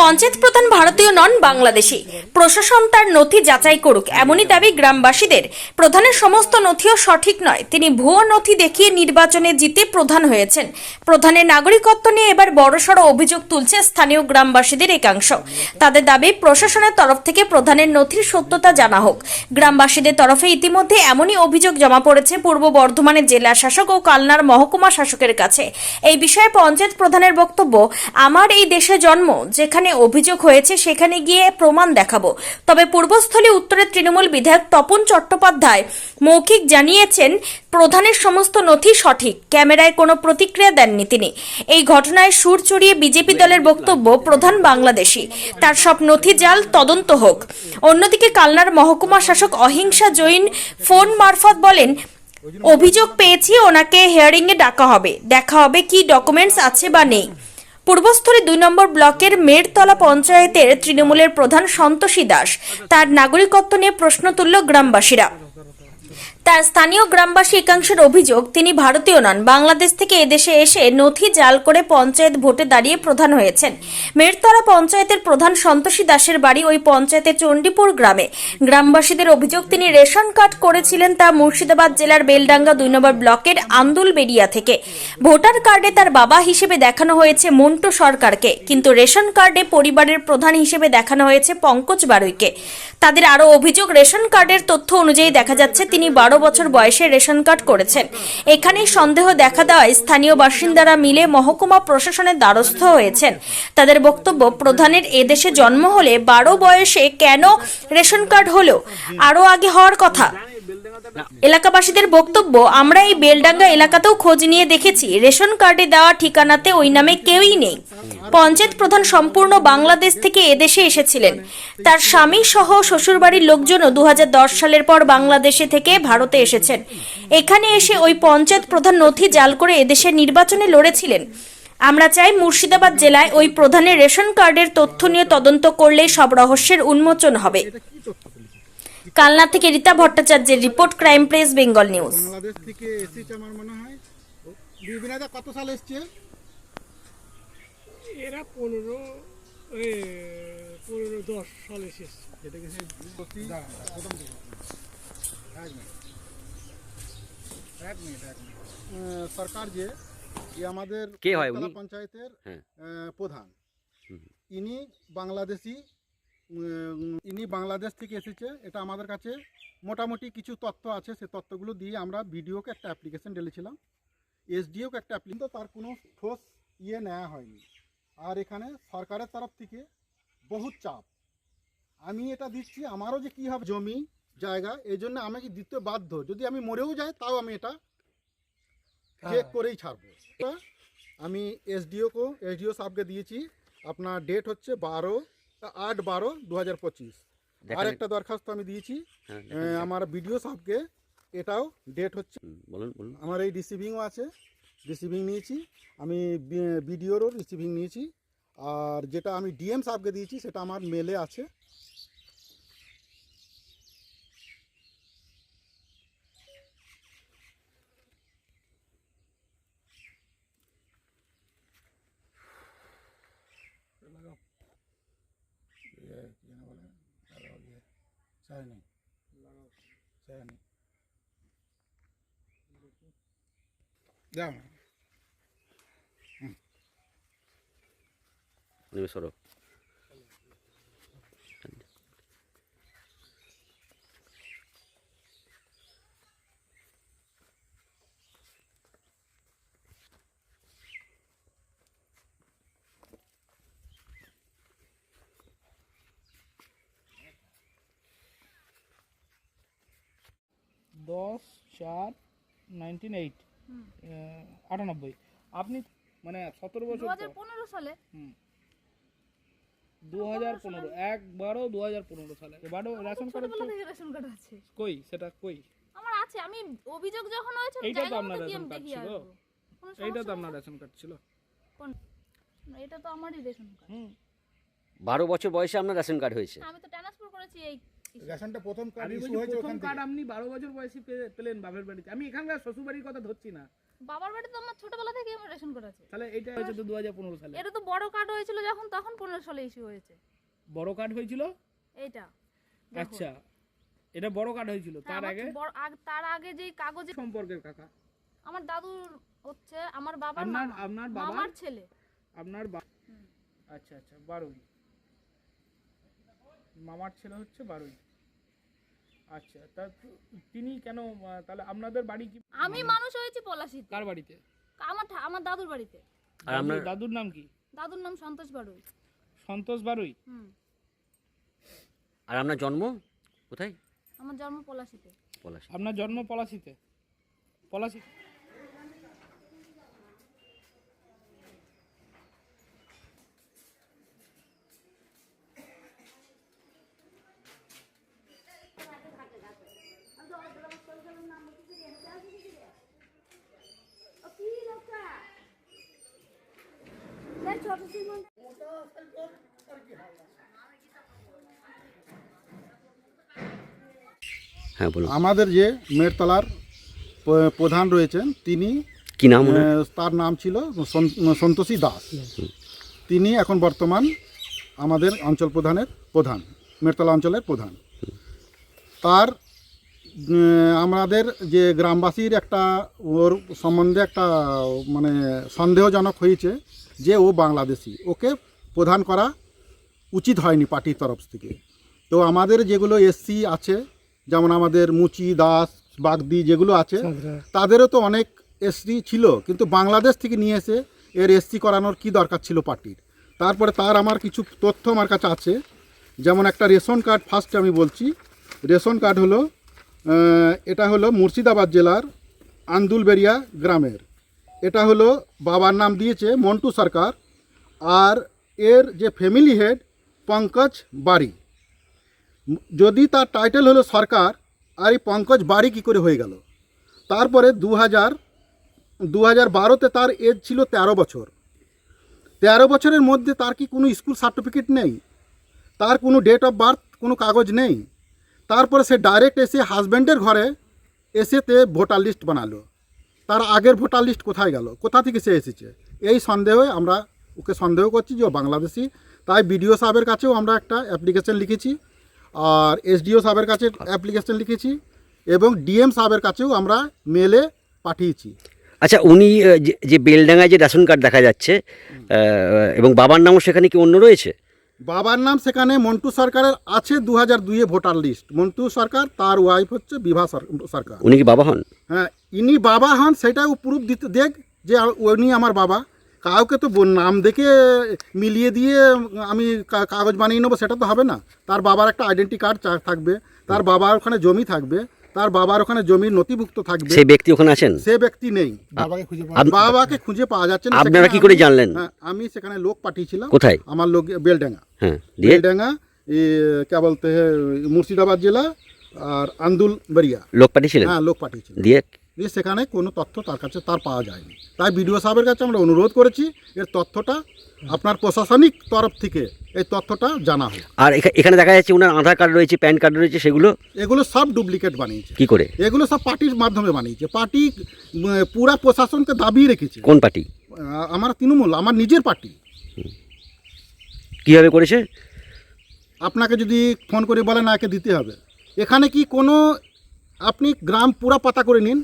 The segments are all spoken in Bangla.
পঞ্চায়েত প্রধান ভারতীয় নন বাংলাদেশি। প্রশাসন তার নথি যাচাই করুক, এমনই দাবি গ্রামবাসীদের। প্রধানের সমস্ত নথিও সঠিক নয়, তিনি ভুয়ো নথি দেখিয়ে নির্বাচনে জিতে প্রধান হয়েছেন। প্রধানের নাগরিকত্ব নিয়ে এবার বড়সড় অভিযোগ তুলছে স্থানীয় গ্রামবাসীদের একাংশ। তাদের দাবি, প্রশাসনের তরফ থেকে প্রধানের নথির সত্যতা জানা হোক। গ্রামবাসীদের তরফে ইতিমধ্যে এমনই অভিযোগ জমা পড়েছে পূর্ব বর্ধমানের জেলা শাসক ও কালনার মহকুমা শাসকের কাছে। এই বিষয়ে পঞ্চায়েত প্রধানের বক্তব্য, আমার এই দেশে জন্ম, যেখানে অভিযোগ হয়েছে, সেখানে গিয়ে প্রমাণ দেখাবো। তবে পূর্বস্থলী উত্তরের তৃণমূল বিধায়ক তপন চট্টোপাধ্যায় মৌখিক জানিয়েছেন, প্রধানের সমস্ত নথি সঠিক, ক্যামেরায় কোনো প্রতিক্রিয়া দেননি তিনি। এই ঘটনায় সুর চড়িয়ে বিজেপি দলের বক্তব্য, প্রধান বাংলাদেশি। তার সব নথি জাল তদন্ত হোক। অন্যদিকে কালনার মহকুমা শাসক অহিংসা জৈন ফোন মারফত বলেন, অভিযোগ পেয়েছি, ওনাকে হিয়ারিং এ ডাকা হবে। দেখা হবে কি ডকুমেন্টস আছে বা নেই। পূর্বস্থলী দুই নম্বর ব্লকের মেরতলা পঞ্চায়েতের তৃণমূলের প্রধান সন্তোষী দাস। তার নাগরিকত্ব নিয়ে প্রশ্ন তুলল গ্রামবাসীরা। তার স্থানীয় গ্রামবাসী একাংশের অভিযোগ, তিনি ভারতীয় নন। বাংলাদেশ থেকে এদেশে এসে নথি জাল করে পঞ্চায়েত ভোটে দাঁড়িয়ে প্রধান হয়েছেন। মেরতলা পঞ্চায়েতের প্রধান সন্তোষী দাসের বাড়ি ওই পঞ্চায়েতের চণ্ডীপুর গ্রামে। গ্রামবাসীদের অভিযোগ, তিনি রেশন কার্ড করেছিলেন তা মুর্শিদাবাদ জেলার বেলডাঙ্গা দুই নম্বর ব্লকের আন্দুল বেরিয়া থেকে। ভোটার কার্ডে তার বাবা হিসেবে দেখানো হয়েছে মন্টু সরকারকে, কিন্তু রেশন কার্ডে পরিবারের প্রধান হিসেবে দেখানো হয়েছে পঙ্কজ বারুইকে। তাদের আরও অভিযোগ, রেশন কার্ডের তথ্য অনুযায়ী দেখা যাচ্ছে, তিনি বারো বছর বয়সে রেশন কার্ড করেছেন। এখানেই সন্দেহ দেখা দেওয়ায় স্থানীয় বাসিন্দারা মিলে মহকুমা প্রশাসনের দ্বারস্থ হয়েছেন। তাদের বক্তব্য, প্রধানের এদেশে জন্ম হলে বারো বয়সে কেন রেশন কার্ড হলো? আরও আগে হওয়ার কথা। এলাকাবাসীদের বক্তব্য, আমরা এই বেলডাঙ্গা এলাকাতেও খোঁজ নিয়ে দেখেছি। রেশন কার্ডে দেওয়া ঠিকানাতে ওই নামে কেউই নেই। পঞ্চায়েত প্রধান সম্পূর্ণ বাংলাদেশ থেকে এদেশে এসেছিলেন। তার স্বামী সহ শ্বশুরবাড়ির লোকজনও দুহাজার দশ সালের পর বাংলাদেশে থেকে ভারতে এসেছেন। এখানে এসে ওই পঞ্চায়েত প্রধান নথি জাল করে এদেশে নির্বাচনে লড়েছিলেন। আমরা চাই মুর্শিদাবাদ জেলায় ওই প্রধানের রেশন কার্ডের তথ্য নিয়ে তদন্ত করলে সব রহস্যের উন্মোচন হবে। কালনা থেকে রীতা ভট্টাচার্যের report, crime press, Bengal news. কত সাল এরা পনেরো পনেরো দশ সালে শেষ। এটা কি প্রথম এক মিনিট। এক মিনিট এক মিনিট। সরকার যে আমাদের কে হয় উনি? পঞ্চায়েতের হ্যাঁ। প্রধান। ইনি বাংলাদেশি ইনি বাংলাদেশ থেকে এসেছে। এটা আমাদের কাছে মোটামুটি কিছু তথ্য আছে। সে তথ্যগুলো দিয়ে আমরা বিডিওকে একটা অ্যাপ্লিকেশন ঢেলেছিলাম। এসডিওকে একটা অ্যাপ্লিকেশন তো তার কোনো ঠোস ইয়ে নেওয়া হয়নি। আর এখানে সরকারের তরফ থেকে বহুত চাপ। আমি এটা দিচ্ছি আমারও যে কী হবে জমি জায়গা এই জন্য আমাকে দিতে বাধ্য? যদি আমি মরেও যাই তাও আমি এটা চেক করেই ছাড়বো। আমি এসডিওকে এসডিও সাহেবকে দিয়েছি আপনার ডেট হচ্ছে বারো আট বারো দু হাজার পঁচিশ। আর একটা দরখাস্ত আমি দিয়েছি হ্যাঁ, আমার বিডিও সাহেবকে এটাও ডেট হচ্ছে। বলুন আমার এই রিসিভিংও আছে। রিসিভিং নিয়েছি। আমি বিডিওরও রিসিভিং নিয়েছি। আর যেটা আমি ডিএম সাহেবকে দিয়েছি সেটা আমার মেলে আছে। ইয়ে, কি যেন বলে? লাগাও ছায়া নেই। ছায়া নেই। যাও না। তুমি সরো দশ চার নাইনটিন এইট আটানব্বই আপনি মানে সতেরো দু বছর হাজার পনেরো সালে দু হাজার পনেরো এক বারো দু হাজার পনেরো সালে। এবারও রেশন কার্ড রেশন কার্ড আছে। কই? সেটা কই? আমার আছে আমি অভিযোগ যখন হয়েছে এইটা তো আপনার রেশন কার্ড ছিল? এইটা তো আপনার রেশন কার্ড ছিল। কোন এটা তো আমারই রেশন কার্ড। হুম। বারো বছর বয়সে আপনার রেশন কার্ড হয়েছে। আমি তো ট্রান্সফার করেছি এই রেশনটা প্রথম কার্ড ইস্যু হয়েছে প্রথম কার্ড আপনি বারো বছর বয়সী পেলেন বাপের বাড়িতে। আমি এখানকার শ্বশুর বাড়ির কথা ধরছি না। বাবার বাড়িতে তো আমার ছোটবেলা থেকে আমার রেশন কার্ড আছে। তাহলে এটা হয়েছে তো দু হাজার পনেরো সালে। এটা তো বড় কার্ড হয়েছিল যখন তখন পনেরো সালে ইস্যু হয়েছে। বড় কার্ড হয়েছিল? এইটা। আচ্ছা। এটা বড় কার্ড হয়েছিল হ্যাঁ, তার আগে? তার আগে যে কাগজে সম্পর্কের কাকা। আমার দাদুর হচ্ছে আমার বাবার আপনার আপনার বাবা মামার ছেলে। আপনার আচ্ছা আচ্ছা বারোই মামার ছেলে হচ্ছে বারোই আচ্ছা তা তিনি কেন তাহলে আপনাদের বাড়ি কি? আমি মানুষ হয়েছি পলাশি কার বাড়িতে? আমার ঠা- আমার দাদুর বাড়িতে। আর আপনার দাদুর- নাম কি? দাদুর নাম সন্তোষ বাড়ুই সন্তোষ বারুই? হুম। আর আপনার জন্ম কোথায়? আমার জন্ম পলাশিতে। পলাশী আপনার জন্ম পলাশিতে? পলাশি হ্যাঁ বলুন। আমাদের যে মেরতলার প্রধান রয়েছেন তিনি কি নাম তার নাম ছিল সন্তোষী দাস। তিনি এখন বর্তমান আমাদের অঞ্চল প্রধানের প্রধান মেরতলা অঞ্চলের প্রধান। তার আমাদের যে গ্রামবাসীর একটা ওর সম্বন্ধে একটা মানে সন্দেহজনক হয়েছে যে ও বাংলাদেশি ওকে প্রধান করা উচিত হয়নি পার্টির তরফ থেকে। তো আমাদের যেগুলো এসসি আছে যেমন আমাদের মুচি দাস বাগদি যেগুলো আছে তাদেরও তো অনেক এসসি ছিল কিন্তু বাংলাদেশ থেকে নিয়ে এসে এর এসসি করানোর কি দরকার ছিল পার্টির? তারপরে তার আমার কিছু তথ্য আমার কাছে আছে। যেমন একটা রেশন কার্ড ফার্স্ট আমি বলছি রেশন কার্ড হলো এটা হলো মুর্শিদাবাদ জেলার আন্দুলবেরিয়া গ্রামের। এটা হলো বাবার নাম দিয়েছে মন্টু সরকার, আর এর যে ফ্যামিলি হেড পঙ্কজ বাড়ি। যদি তার টাইটেল হলো সরকার, আর এই পঙ্কজ বাড়ি কী করে হয়ে গেল? তারপরে দু হাজার দু হাজার বারোতে তার এজ ছিল তেরো বছর। তেরো বছরের মধ্যে তার কি কোনো স্কুল সার্টিফিকেট নেই? তার কোনো ডেট অফ বার্থ কোনো কাগজ নেই? তারপরে সে ডাইরেক্ট এসে হাজব্যান্ডের ঘরে এসে তে ভোটার লিস্ট বানালো। তার আগের ভোটার লিস্ট কোথায় গেল? কোথা থেকে সে এসেছে? এই সন্দেহে আমরা ওকে সন্দেহ করছি যে ও বাংলাদেশি। তাই বিডিও সাহেবের কাছেও আমরা একটা অ্যাপ্লিকেশন লিখেছি আর এসডিও সাহেবের কাছে অ্যাপ্লিকেশন লিখেছি এবং ডিএম সাহেবের কাছেও আমরা মেলে পাঠিয়েছি। আচ্ছা উনি যে- যে বেলডাঙ্গায় যে রেশন কার্ড দেখা যাচ্ছে এবং বাবার নামও সেখানে কি অন্য রয়েছে? বাবার নাম সেখানে মন্টু সরকারের আছে দু হাজার দুইয়ে ভোটার লিস্ট। মন্টু সরকার তার ওয়াইফ হচ্ছে বিভা সরকার। উনি কি বাবা হন? হ্যাঁ ইনি বাবা হন সেটাও প্রুফ দিতে দেখ যে উনি আমার বাবা। কাউকে তো নাম দেখে মিলিয়ে দিয়ে আমি কাগজ বানিয়ে নেব সেটা তো হবে না। তার বাবার একটা আইডেন্টি কার্ড থাকবে। তার বাবার ওখানে জমি থাকবে। তার বাবার ওখানে জমি নথিভুক্ত থাকবে। সেই ব্যক্তি ওখানে আছেন? সে ব্যক্তি নেই। বাবাকে খুঁজে পাওয়া যাচ্ছে না আপনারা কি করে জানলেন? হ্যাঁ, আমি সেখানে লোক পাঠিয়েছিলাম। কোথায়? আমার লোক বেলডাঙ্গা। হ্যাঁ বেলডাঙ্গা কে বলতে মুর্শিদাবাদ জেলা। আর আন্দুল বেরিয়া। লোক পাঠিয়েছিলেন? হ্যাঁ লোক পাঠিয়েছিলাম দিয়ে? দিয়ে সেখানে কোনো তথ্য তার কাছে তার পাওয়া যায়নি। তাই বিডিও সাহেবের কাছে আমরা অনুরোধ করেছি এর তথ্যটা আপনার প্রশাসনিক তরফ থেকে এই তথ্যটা জানা হোক। আর এখা- এখানে দেখা যাচ্ছে ওনার আধার কার্ড রয়েছে প্যান কার্ড রয়েছে সেগুলো? এগুলো সব ডুপ্লিকেট বানিয়েছে। কি করে? এগুলো সব পার্টির মাধ্যমে বানিয়েছে। পার্টি পুরা প্রশাসনকে দাবিয়ে রেখেছে। কোন পার্টি? আমার তৃণমূল আমার নিজের পার্টি। কীভাবে করেছে? আপনাকে যদি ফোন করে বলে না একে দিতে হবে। এখানে কি কোনো আপনি গ্রাম পুরা পাতা করে নিন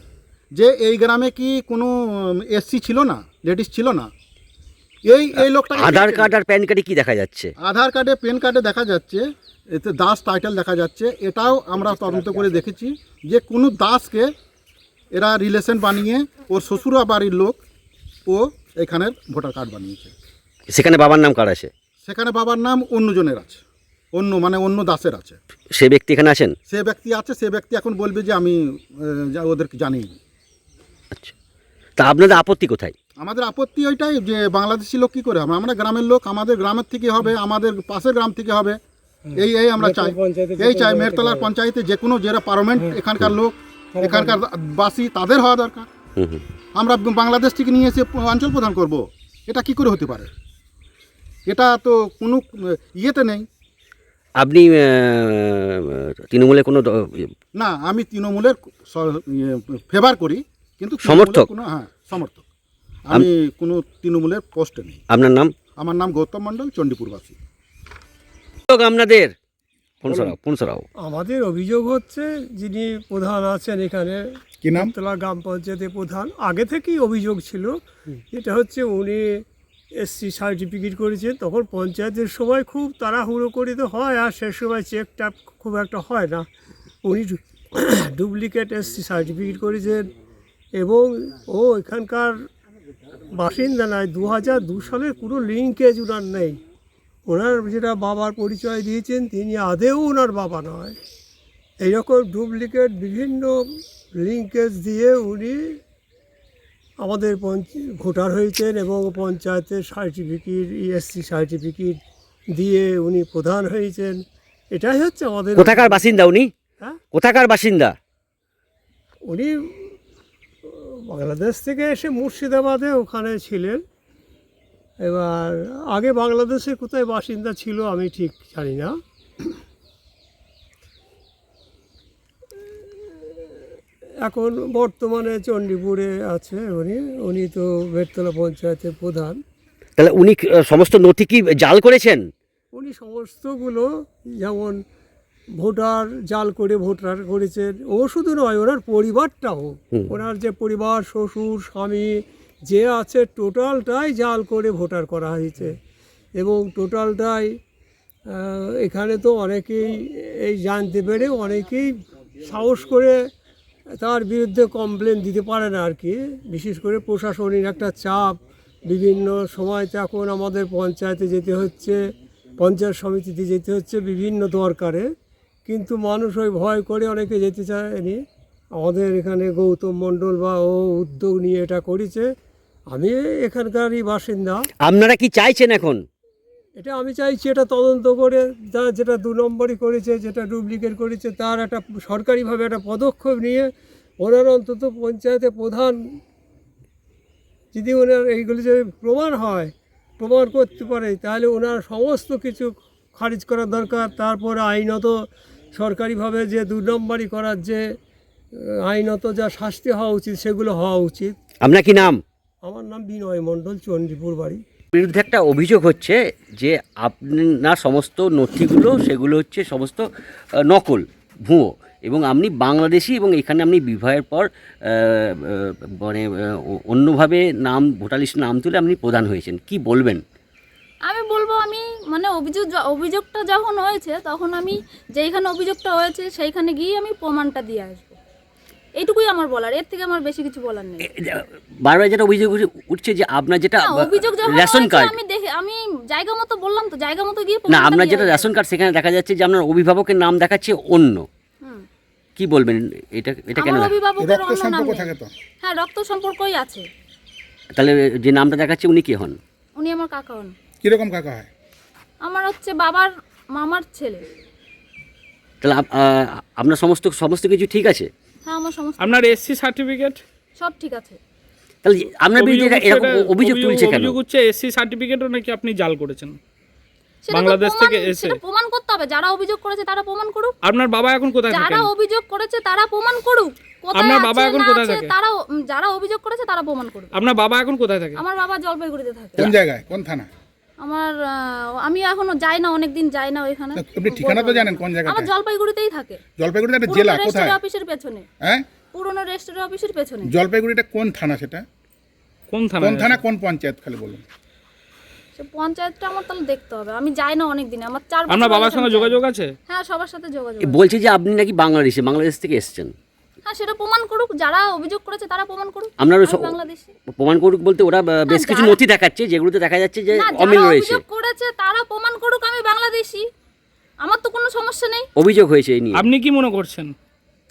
যে এই গ্রামে কি কোনো এসসি ছিল না লেডিস ছিল না? এই এই লোকটা আধার কার্ড আর প্যান কার্ডে কি দেখা যাচ্ছে? আধার কার্ডে প্যান কার্ডে দেখা যাচ্ছে এতে দাস টাইটেল দেখা যাচ্ছে এটাও আমরা তদন্ত করে দেখেছি যে কোনো দাসকে এরা রিলেশন বানিয়ে ওর শ্বশুরা বাড়ির লোক ও এখানের ভোটার কার্ড বানিয়েছে। সেখানে বাবার নাম কার্ড আছে? সেখানে বাবার নাম অন্যজনের আছে। অন্য মানে অন্য দাসের আছে। সে ব্যক্তি এখানে আছেন? সে ব্যক্তি আছে সে ব্যক্তি এখন বলবে যে আমি আহ, যা- ওদেরকে জানি আচ্ছা। তা আপনাদের আপত্তি কোথায়? আমাদের আপত্তি ওইটাই যে বাংলাদেশি লোক কী করে হবে? আমরা গ্রামের লোক আমাদের গ্রামের থেকে হবে আমাদের পাশের গ্রাম থেকে হবে। এই এই আমরা চাই। এই চাই মেরতলার পঞ্চায়েতে যে কোনো যারা পার্লামেন্ট এখানকার লোক এখানকার বাসী তাদের হওয়া দরকার। হুম হুম। আমরা বাংলাদেশ থেকে নিয়ে এসে অঞ্চল প্রদান করব। এটা কি করে হতে পারে? এটা তো কোনো আহ, ইয়েতে নেই। আপনি তৃণমূলে কোনো না আমি তৃণমূলের ফেভার করি কিন্তু সমর্থক? কোনো হ্যাঁ সমর্থক। আমি কোনো তৃণমূলের পোস্টে নেই। আপনার নাম? আমার নাম গৌতম মণ্ডল চণ্ডীপুরবাসী। আপনাদের? আমাদের অভিযোগ হচ্ছে যিনি প্রধান আছেন এখানে কি নাম? তলা গ্রাম পঞ্চায়েতের প্রধান আগে থেকেই অভিযোগ ছিল এটা হচ্ছে উনি এসসি সার্টিফিকেট করেছেন তখন পঞ্চায়েতের সময় খুব তাড়াহুড়ো করে তো হয়, আর সে সময় চেক টাপ খুব একটা হয় না। উনি ডুপ্লিকেট এসসি সার্টিফিকেট করেছেন এবং, ও এখানকার বাসিন্দা নয় দু হাজার দু সালের কোনো লিঙ্কেজ ওনার নেই। ওনার যেটা বাবার পরিচয় দিয়েছেন, তিনি আদেও ওনার বাবা নয়। এইরকম ডুপ্লিকেট বিভিন্ন লিঙ্কেজ দিয়ে উনি আমাদের পঞ্চ- ভোটার হয়েছেন এবং পঞ্চায়েতের সার্টিফিকেট ইএসসি সার্টিফিকেট দিয়ে উনি প্রধান হয়েছেন। এটাই হচ্ছে আমাদের কোথাকার বাসিন্দা উনি? হ্যাঁ? কোথাকার বাসিন্দা? উনি বাংলাদেশ থেকে এসে মুর্শিদাবাদে ওখানে ছিলেন। এবার আগে বাংলাদেশে কোথায় বাসিন্দা ছিল আমি ঠিক জানি না। এখন বর্তমানে চণ্ডীপুরে আছে উনি। উনি তো বেতলা পঞ্চায়েতের প্রধান। তাহলে উনি সমস্ত নথি কি জাল করেছেন? উনি সমস্তগুলো যেমন ভোটার জাল করে ভোটার করেছেন ও শুধু নয় ওনার পরিবারটাও। ওনার যে পরিবার শ্বশুর স্বামী যে আছে টোটালটাই জাল করে ভোটার করা হয়েছে। এবং টোটালটাই এখানে তো অনেকেই এই জানতে পেরে অনেকেই সাহস করে তার বিরুদ্ধে কমপ্লেন দিতে পারে না আর কি। বিশেষ করে প্রশাসনিক একটা চাপ। বিভিন্ন সময় তো এখন আমাদের পঞ্চায়েতে যেতে হচ্ছে, পঞ্চায়েত সমিতিতে যেতে হচ্ছে বিভিন্ন দরকারে। কিন্তু মানুষ ওই ভয় করে অনেকে যেতে চায়নি। আমাদের এখানে গৌতম মণ্ডল বা ও উদ্যোগ নিয়ে এটা করেছে। আমি এখানকারই বাসিন্দা। আপনারা কি চাইছেন এখন? এটা আমি চাইছি এটা তদন্ত করে যা যেটা দু নম্বরই করেছে যেটা ডুপ্লিকেট করেছে তার একটা সরকারিভাবে একটা পদক্ষেপ নিয়ে ওনার অন্তত পঞ্চায়েতে প্রধান যদি ওনার এইগুলি যদি প্রমাণ হয় প্রমাণ করতে পারে তাহলে ওনার সমস্ত কিছু খারিজ করা দরকার। তারপরে আইনত সরকারিভাবে যে দু নম্বরই করার যে আইনত যা শাস্তি হওয়া উচিত সেগুলো হওয়া উচিত। আপনার কি নাম? আমার নাম বিনয় মণ্ডল চণ্ডীপুর বাড়ি। বিরুদ্ধে একটা অভিযোগ হচ্ছে যে আপনার সমস্ত নথিগুলো, সেগুলো হচ্ছে সমস্ত নকল, ভুয়ো। এবং আপনি বাংলাদেশি এবং এখানে আপনি বিবাহের পর মানে অন্যভাবে নাম, ভোটার লিস্ট নাম তুলে আপনি প্রধান হয়েছেন। কি বলবেন? আমি বলব, আমি মানে অভিযোগ অভিযোগটা যখন হয়েছে, তখন আমি যেইখানে অভিযোগটা হয়েছে, সেইখানে গিয়ে আমি প্রমাণটা দিয়ে আসব। এইটুকুই আমার বলার এর থেকে আমার বেশি কিছু বলার নেই। বারবার যেটা অভিযোগ উঠছে যে আপনার যেটা অভিযোগ রেশন কার্ড। আমি দেখে আমি জায়গা মতো বললাম তো জায়গা মতো গিয়ে না আপনার যেটা রেশন কার্ড সেখানে দেখা যাচ্ছে যে আপনার অভিভাবকের নাম দেখাচ্ছে অন্য। কি বলবেন এটা এটা কেন দেখা- রক্ত সম্পর্ক থাকে তো। হ্যাঁ রক্ত সম্পর্কই আছে। তাহলে যে নামটা দেখাচ্ছে উনি কে হন? উনি আমার কাকা হন। কীরকম কাকা হয়? আমার হচ্ছে বাবার মামার ছেলে। তাহলে আপনার সমস্ত সমস্ত কিছু ঠিক আছে? হ্যাঁ আমার সমস্ত আপনার এসসি সার্টিফিকেট সব ঠিক আছে। তাহলে আপনার বিরুদ্ধে এরকম অভিযোগ তুলছে কেন? অভিযোগ হচ্ছে এসসি সার্টিফিকেটও নাকি আপনি জাল করেছেন? বাংলাদেশ থেকে এসে। প্রমাণ করতে হবে। যারা অভিযোগ করেছে তারা প্রমাণ করুক। আপনার বাবা এখন কোথায় যারা অভিযোগ করেছে তারা প্রমাণ করুক। আপনার বাবা এখন কোথায় থাকে? তারা যারা অভিযোগ করেছে তারা প্রমাণ করুক। আপনার বাবা এখন কোথায় থাকে? আমার বাবা জলপাইগুড়িতে থাকে। কোন জায়গায়? কোন থানা আমার আমি এখনও যাই না অনেক দিন যাই না ওইখানে। আপনি ঠিকানা তো জানেন কোন আমার জলপাইগুড়িতেই থাকে। জলপাইগুড়িতে একটা জেলা কোথায়? অফিসের পেছনে। হ্যাঁ? পুরনো রেজিস্ট্রি অফিসের পেছনে। জলপাইগুড়িটা কোন থানা সেটা? কোন থানা কোন থানা কোন পঞ্চায়েত খালি বলুন। সে পঞ্চায়েতটা আমার তাহলে দেখতে হবে। আমি যাই না অনেক দিন আমার চার আপনার বাবার সঙ্গে। যোগাযোগ আছে? হ্যাঁ সবার সাথে যোগাযোগ বলছি যে আপনি নাকি বাংলাদেশে বাংলাদেশ থেকে এসেছেন। হ্যাঁ সেটা প্রমাণ করুক যারা অভিযোগ করেছে তারা প্রমাণ করুক। স- বাংলাদেশি। প্রমাণ করুক বলতে ওরা বেশ কিছু নথি দেখাচ্ছে যেগুলোতে দেখা যাচ্ছে যে অমিল রয়েছে। অভিযোগ করেছে তারা প্রমাণ করুক আমি বাংলাদেশি। আমার তো কোনো সমস্যা নেই। অভিযোগ হয়েছে এই নিয়ে। আপনি কি মনে করছেন?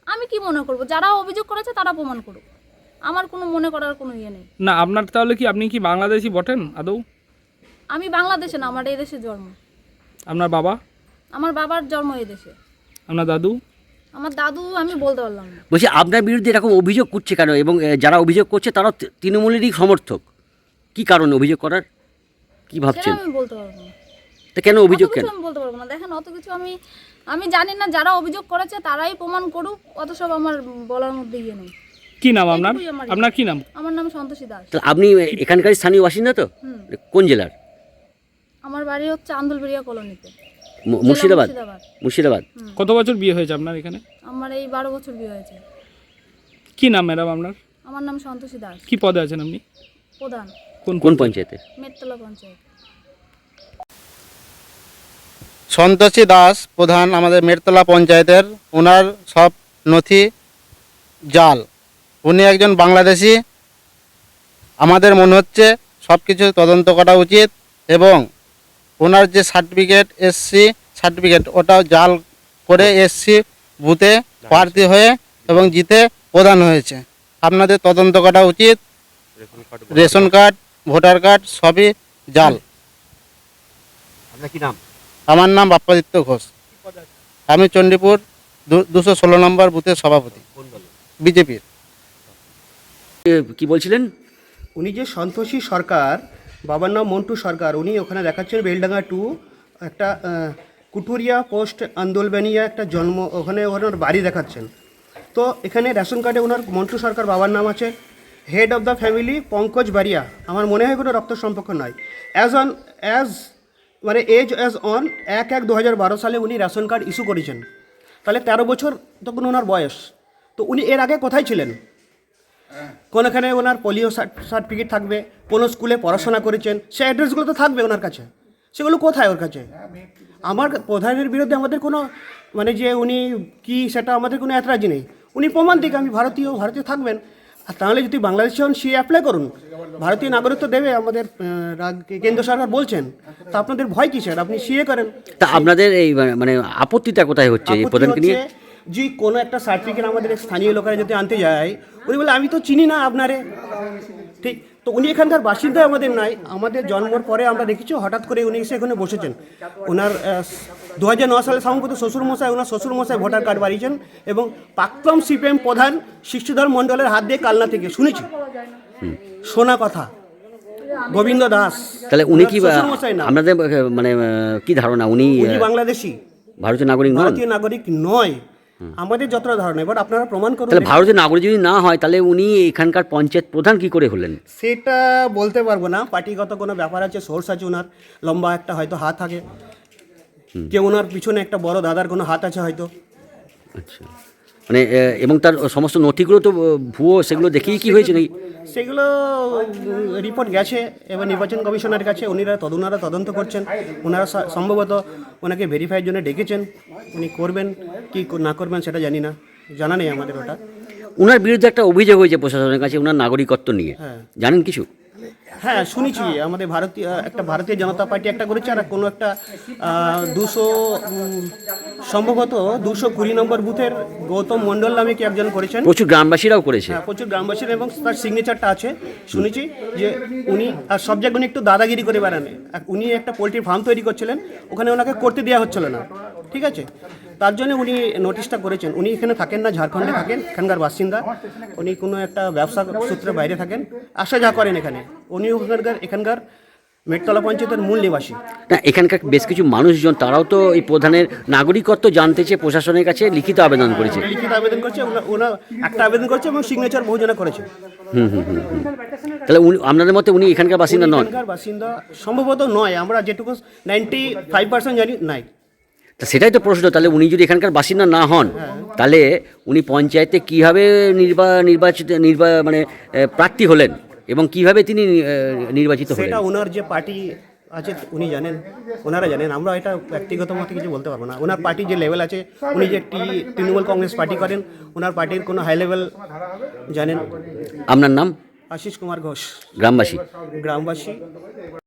আমি কি মনে করব? যারা অভিযোগ করেছে তারা প্রমাণ করুক। আমার কোনো মনে করার কোনো ইয়ে নেই। না আপনার তাহলে কি আপনি কি বাংলাদেশি বটেন আদৌ? আমি বাংলাদেশে না আমার এই দেশে জন্ম। আপনার বাবা? আমার বাবার জন্ম এই দেশে। আপনার দাদু? আমার দাদু আমি বলতে পারলাম না। বলছি আপনার বিরুদ্ধে এরকম অভিযোগ করছে কেন? এবং যারা অভিযোগ করছে তারা তৃণমূলেরই সমর্থক। কি কারণে অভিযোগ করার? কি ভাবছেন? আমি বলতে পারব না। তা কেন অভিযোগ কেন? আমি বলতে পারব না। দেখেন অত কিছু আমি আমি জানি না যারা অভিযোগ করেছে তারাই প্রমাণ করুক অত সব আমার বলার মধ্যে ইয়ে নেই। কি নাম আপনার? আপনার কি নাম? আমার নাম সন্তোষী দাস। তাহলে আপনি এখানকার স্থানীয় বাসিন্দা তো? কোন জেলার? আমার বাড়ি হচ্ছে আন্দুলবেড়িয়া কলোনিতে। মুর্শিদাবাদ? মুর্শিদাবাদ। কত বছর বিয়ে হয়েছে আপনার এখানে? আমার এই বারো বছর বিয়ে হয়েছে। কি নাম ম্যাডাম আপনার? আমার নাম সন্তোষী দাস। কি পদে আছেন আপনি? প্রধান। কোন কোন পঞ্চায়েতে? মেটতলা পঞ্চায়েত। সন্তোষী দাস প্রধান আমাদের মেরতলা পঞ্চায়েতের। ওনার সব নথি জাল। উনি একজন বাংলাদেশি। আমাদের মনে হচ্ছে সব কিছু তদন্ত করা উচিত এবং ওনার যে সার্টিফিকেট এসসি সার্টিফিকেট ওটাও জাল করে এসসি বুথে প্রার্থী হয়ে এবং জিতে প্রদান হয়েছে। আপনাদের তদন্ত করা উচিত। রেশন কার্ড ভোটার কার্ড সবই জাল। আপনার কি নাম? আমার নাম বাপ্পাদিত্য ঘোষ। আমি চণ্ডীপুর দুশো ষোলো নম্বর বুথের সভাপতি। বিজেপির। কি বলছিলেন? উনি যে সন্তোষী সরকার বাবার নাম মন্টু সরকার। উনি ওখানে দেখাচ্ছেন বেলডাঙ্গা টু, একটা কুটুরিয়া পোস্ট আন্দোলবেনিয়া একটা জন্ম, ওখানে ওনার বাড়ি দেখাচ্ছেন। তো এখানে রেশন কার্ডে ওনার মন্টু সরকার বাবার নাম আছে। Head of the family Pankaj Baria আমার মনে হয় কোনো রক্ত সম্পর্ক নয় অ্যাজ অন অ্যাজ মানে এজ অ্যাজ অন এক এক দু হাজার বারো সালে উনি রেশন কার্ড ইস্যু করেছেন। তাহলে তেরো বছর তখন ওনার বয়স। তো উনি এর আগে কোথায় ছিলেন? কোনোখানে ওনার পোলিও সার্টিফিকেট থাকবে কোনো স্কুলে পড়াশোনা করেছেন সে অ্যাড্রেসগুলো তো থাকবে ওনার কাছে। সেগুলো কোথায় ওর কাছে? আমার প্রধানের বিরুদ্ধে আমাদের কোনো মানে যে উনি কি সেটা আমাদের কোনো এতরাজি নেই। উনি প্রমাণ দিক আমি ভারতীয় ভারতীয় থাকবেন। আর তাহলে যদি বাংলাদেশি হন সে অ্যাপ্লাই করুন। ভারতীয় নাগরিকত্ব দেবে আমাদের কেন্দ্র সরকার বলছেন। তা আপনাদের ভয় কিসের? আপনি সিএ করেন। তা আপনাদের এই মানে- মানে আপত্তিটা কোথায় হচ্ছে? এই প্রধানকে নিয়ে? হচ্ছে যে কোনো একটা সার্টিফিকেট আমাদের স্থানীয় লোকেরা যদি আনতে যায় উনি বলে আমি তো চিনি না আপনারে। ঠিক? তো উনি এখানকার বাসিন্দা আমাদের নাই। আমাদের জন্মর পরে আমরা দেখেছি হঠাৎ করে উনি এসে এখানে বসেছেন। ওনার দু হাজার ন সালে সম্ভবত শ্বশুর মশাই ওনার শ্বশুর মশাই ভোটার কার্ড বাড়িয়েছেন এবং প্রাক্তন সিপিএম প্রধান শিশুধর মণ্ডলের হাত দিয়ে কালনা থেকে শুনেছি। শোনা কথা। গোবিন্দ দাস। তাহলে উনি কি আপনাদের মানে কি ধারণা? উনি উনি বাংলাদেশি। ভারতীয় নাগরিক ভারতীয় নাগরিক নয়। আমাদের যতটা ধারণা এবার আপনারা প্রমাণ করুন ভারতের নাগরিক যদি না হয় তাহলে উনি এখানকার পঞ্চায়েত প্রধান কি করে হলেন? সেটা বলতে পারব না। পার্টিগত কোনো ব্যাপার আছে সোর্স আছে ওনার লম্বা একটা হয়তো হাত থাকে। কেউ ওনার পিছনে একটা বড় দাদার কোনো হাত আছে হয়তো। আচ্ছা। মানে এবং তার সমস্ত নথিগুলো তো ভুয়ো সেগুলো দেখেই কি হয়েছে নাকি? সেগুলো রিপোর্ট গেছে। এবার নির্বাচন কমিশনের কাছে উনিরা তদ ওনারা তদন্ত করছেন। ওনারা সম্ভবত ওনাকে ভেরিফাইয়ের জন্য ডেকেছেন। উনি করবেন কি না করবেন সেটা জানি না। জানা নেই আমাদের ওটা। ওনার বিরুদ্ধে একটা অভিযোগ হয়েছে প্রশাসনের কাছে ওনার নাগরিকত্ব নিয়ে। হ্যাঁ। জানেন কিছু? হ্যাঁ শুনেছি আমাদের ভারতীয় একটা ভারতীয় জনতা পার্টি একটা করেছে আর কোনো একটা দুশো সম্ভবত দুশো কুড়ি নম্বর বুথের গৌতম মণ্ডল নামে কি একজন করেছেন? প্রচুর গ্রামবাসীরাও করেছে। হ্যাঁ প্রচুর গ্রামবাসীর এবং তার সিগনেচারটা আছে। শুনেছি যে উনি আর সব জায়গায় উনি একটু দাদাগিরি করে বেড়ান। উনি একটা পোলট্রির ফার্ম তৈরি করছিলেন ওখানে ওনাকে করতে দেওয়া হচ্ছিল না। ঠিক আছে? তার জন্য উনি নোটিশটা করেছেন। উনি এখানে থাকেন না ঝাড়খণ্ডে থাকেন এখানকার বাসিন্দা। উনি কোনো একটা ব্যবসা সূত্রে বাইরে থাকেন। আসা যা করেন এখানে উনি ওখানকার এখানকার মেটতলা পঞ্চায়েতের মূল নিবাসী। না এখানকার বেশ কিছু মানুষজন তারাও তো এই প্রধানের নাগরিকত্ব জানতে চেয়ে প্রশাসনের কাছে লিখিত আবেদন করেছে। লিখিত আবেদন করছে ওনা- একটা আবেদন করছে এবং সিগনেচার বহুজনে করেছে। হুম হুম হুম। তাহলে উনি আপনাদের মতে উনি এখানকার বাসিন্দা নন? এখানকার বাসিন্দা সম্ভবত নয় আমরা যেটুকু নাইনটি ফাইভ পার্সেন্ট জানি নাই। সেটাই তো প্রশ্ন। তাহলে উনি যদি এখানকার বাসিন্দা না হন তাহলে উনি পঞ্চায়েতে কীভাবে নির্বা নির্বাচিত নির্বা মানে প্রার্থী হলেন এবং কীভাবে তিনি নির্বাচিত হলেন? সেটা ওনার যে পার্টি আছে উনি জানেন ওনারা জানেন। আমরা এটা ব্যক্তিগত মতে কিছু বলতে পারব না। ওনার পার্টির যে লেভেল আছে উনি যে একটি তৃণমূল কংগ্রেস পার্টি করেন ওনার পার্টির কোনো হাই লেভেল জানেন? আপনার নাম? আশিস কুমার ঘোষ। গ্রামবাসী। গ্রামবাসী।